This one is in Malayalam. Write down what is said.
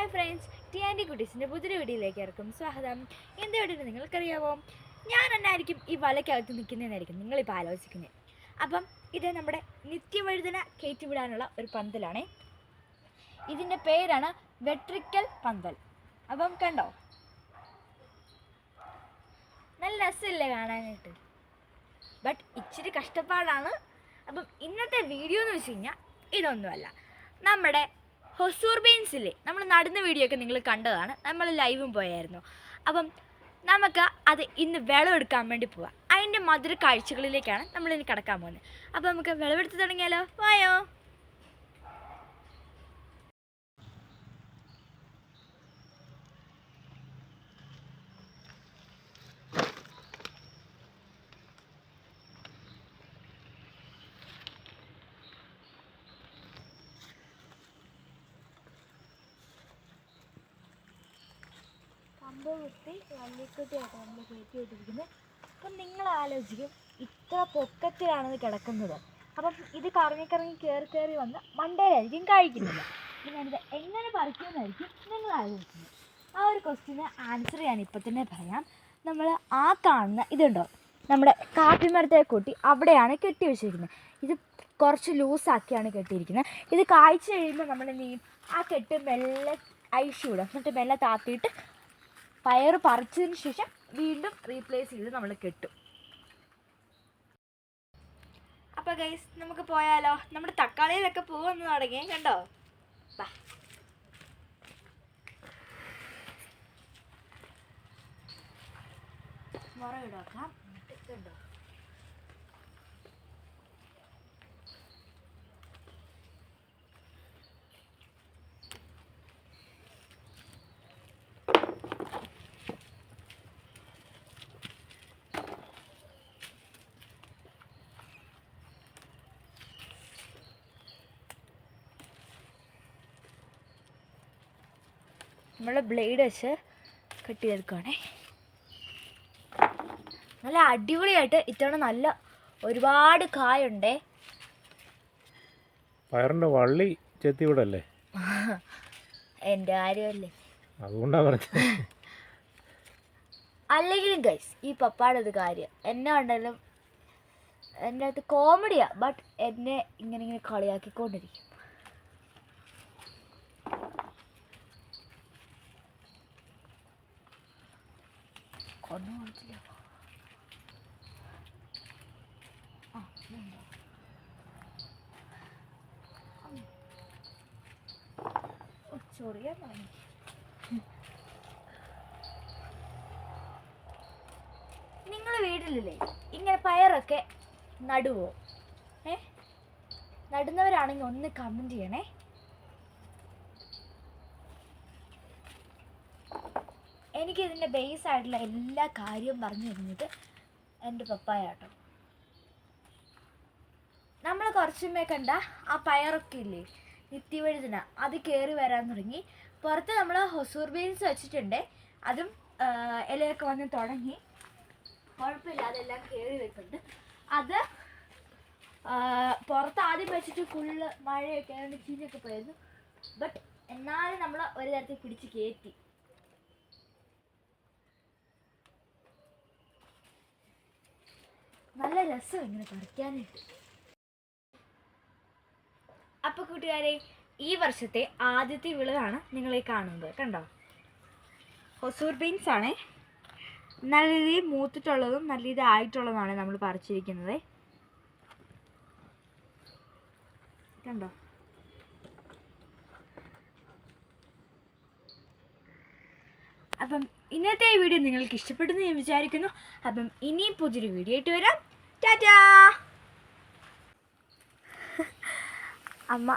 ഹായ് ഫ്രണ്ട്സ് ടി ആൻഡി കുട്ടീസിന്റെ പുതിയ വീഡിയോയിലേക്ക് ഇറക്കും സ്വാഗതം. എന്ത് വീഡിയോ നിങ്ങൾക്കറിയാവോ? ഞാൻ എന്നായിരിക്കും ഈ വലക്കകത്ത് നിൽക്കുന്നതെന്നായിരിക്കും നിങ്ങളിപ്പോൾ ആലോചിക്കുന്നത്. അപ്പം ഇത് നമ്മുടെ നിത്യവഴുതന കയറ്റിവിടാനുള്ള ഒരു പന്തലാണേ. ഇതിന്റെ പേരാണ് വെട്രിക്കൽ പന്തൽ. അപ്പം കണ്ടോ? നല്ല രസമില്ലേ കാണാനായിട്ട്. ബട്ട് ഇച്ചിരി കഷ്ടപ്പാടാണ്. അപ്പം ഇന്നത്തെ വീഡിയോ എന്ന് വെച്ച് കഴിഞ്ഞാൽ ഇതൊന്നുമല്ല. നമ്മുടെ ഹൊസൂർ ബീൻസില്ലേ നമ്മൾ നടുന്ന വീഡിയോ ഒക്കെ നിങ്ങൾ കണ്ടതാണ്. നമ്മൾ ലൈവും പോയായിരുന്നു. അപ്പം നമുക്ക് അത് ഇന്ന് വിളവെടുക്കാൻ വേണ്ടി പോവാം. അതിന്റെ മധുര കാഴ്ചകളിലേക്കാണ് നമ്മൾ ഇനി കിടക്കാൻ പോകുന്നത്. അപ്പോൾ നമുക്ക് വിളവെടുത്ത് തുടങ്ങിയാലോ? വായോ? കമ്പ് കുത്തി വള്ളിക്കുട്ടിയായിട്ട് നമ്മൾ കയറ്റി വിട്ടിരിക്കുന്നത് അപ്പം നിങ്ങൾ ആലോചിക്കും ഇത്ര പൊക്കത്തിലാണിത് കിടക്കുന്നത്. അപ്പം ഇത് കറങ്ങി കറങ്ങി കയറി കയറി വന്ന് മണ്ടയിലായിരിക്കും കഴിക്കുന്നത്. ഞാനിത് എങ്ങനെ പറിക്കുമെന്നായിരിക്കും നിങ്ങൾ ആലോചിക്കുന്നത് ആ ഒരു ക്വസ്റ്റിന് ആൻസർ ഞാൻ ഇപ്പം തന്നെ പറയാം. നമ്മൾ ആ കാണുന്ന ഇതുണ്ടോ? നമ്മുടെ കാപ്പി മരത്തെ കൂട്ടി അവിടെയാണ് കെട്ടി വെച്ചിരിക്കുന്നത് ഇത് കുറച്ച് ലൂസാക്കിയാണ് കെട്ടിയിരിക്കുന്നത്. ഇത് കായ്ച്ചു കഴിയുമ്പോൾ നമ്മൾ ചെയ്യും ആ കെട്ട് മെല്ലെ അഴിച്ചു വിടും എന്നിട്ട് മെല്ലെ താത്തിയിട്ട് പയർ പറിച്ചതിന് ശേഷം വീണ്ടും റീപ്ലേസ് ചെയ്ത് നമ്മൾ കെട്ടും. അപ്പോൾ ഗൈസ് നമുക്ക് പോയാലോ? നമ്മുടെ തക്കാളിയിലൊക്കെ പൂ വന്ന് തുടങ്ങി കണ്ടോ? മുറ ഇടാക്കാം കണ്ടോ? നമ്മൾ ബ്ലേഡ് വെച്ച് കട്ട് ചെയ്തെടുക്കുകയാണേ നല്ല അടിപൊളിയായിട്ട് ഇത്തവണ നല്ല ഒരുപാട് കായുണ്ടേ. പയറിന്റെ വള്ളി ചെത്തി വിടല്ലേ? എന്റെ കാര്യമല്ലേ. അതുകൊണ്ടാ പറഞ്ഞത്. അല്ലെങ്കിലും ഗൈസ് ഈ പപ്പാടത് കാര്യം. എന്നെ കണ്ടാലും എന്റെ അടുത്ത് കോമഡിയാ ബട്ട് എന്നെ ഇങ്ങനെ ഇങ്ങനെ കളിയാക്കിക്കൊണ്ടിരിക്കും. കൊന്നു കൊടുത്തില്ല ആ ഇതുണ്ടോ? ഓ, ചൊറിയാൻ നിങ്ങൾ വീട്ടിലില്ലേ? ഇങ്ങനെ പയറൊക്കെ നടുവോ? ഏ? നടുന്നവരാണെങ്കിൽ ഒന്ന് കമന്റ് ചെയ്യണേ. എനിക്ക് ഇതിന്റെ ബേസ് ആയിട്ടുള്ള എല്ലാ കാര്യവും പറഞ്ഞു തരുന്നത് എന്റെ പപ്പായ കേട്ടോ നമ്മൾ കുറച്ചുമേ കണ്ട ആ പയറൊക്കെ ഇല്ലേ? നിത്യവഴുതന അത് കയറി വരാൻ തുടങ്ങി. പുറത്ത് നമ്മൾ ഹൊസൂർ ബീൻസ് വെച്ചിട്ടുണ്ട്. അതും ഇലയൊക്കെ വന്ന് തുടങ്ങി. കുഴപ്പമില്ല അതെല്ലാം കയറി വെക്കുന്നുണ്ട്. അത് പുറത്ത് ആദ്യം വെച്ചിട്ട് ഫുള്ള് മഴയൊക്കെ ആയതുകൊണ്ട് ചീഞ്ഞൊക്കെ പോയിരുന്നു. ബട്ട് എന്നാലും നമ്മൾ ഒരു തരത്തിൽ പിടിച്ച് കയറ്റി നല്ല രസം ഇങ്ങനെ പറിക്കാനായിട്ട്. അപ്പോൾ കൂട്ടുകാരെ ഈ വർഷത്തെ ആദ്യത്തെ വിളവാണ് നിങ്ങൾ ഈ കാണുന്നത് കണ്ടോ? ഹൊസൂർ ബീൻസ് ആണ്. നല്ല രീതിയിൽ മൂത്തിട്ടുള്ളതും നല്ല രീതി ആയിട്ടുള്ളതുമാണ് നമ്മൾ പറിച്ചിരിക്കുന്നത്. കണ്ടോ അപ്പം ഇന്നത്തെ ഈ വീഡിയോ നിങ്ങൾക്ക് ഇഷ്ടപ്പെടുന്നു ഞാൻ വിചാരിക്കുന്നു. അപ്പം ഇനിയും പുതിയൊരു വീഡിയോ ആയിട്ട് വരാം. ടാറ്റാ! അമ്മ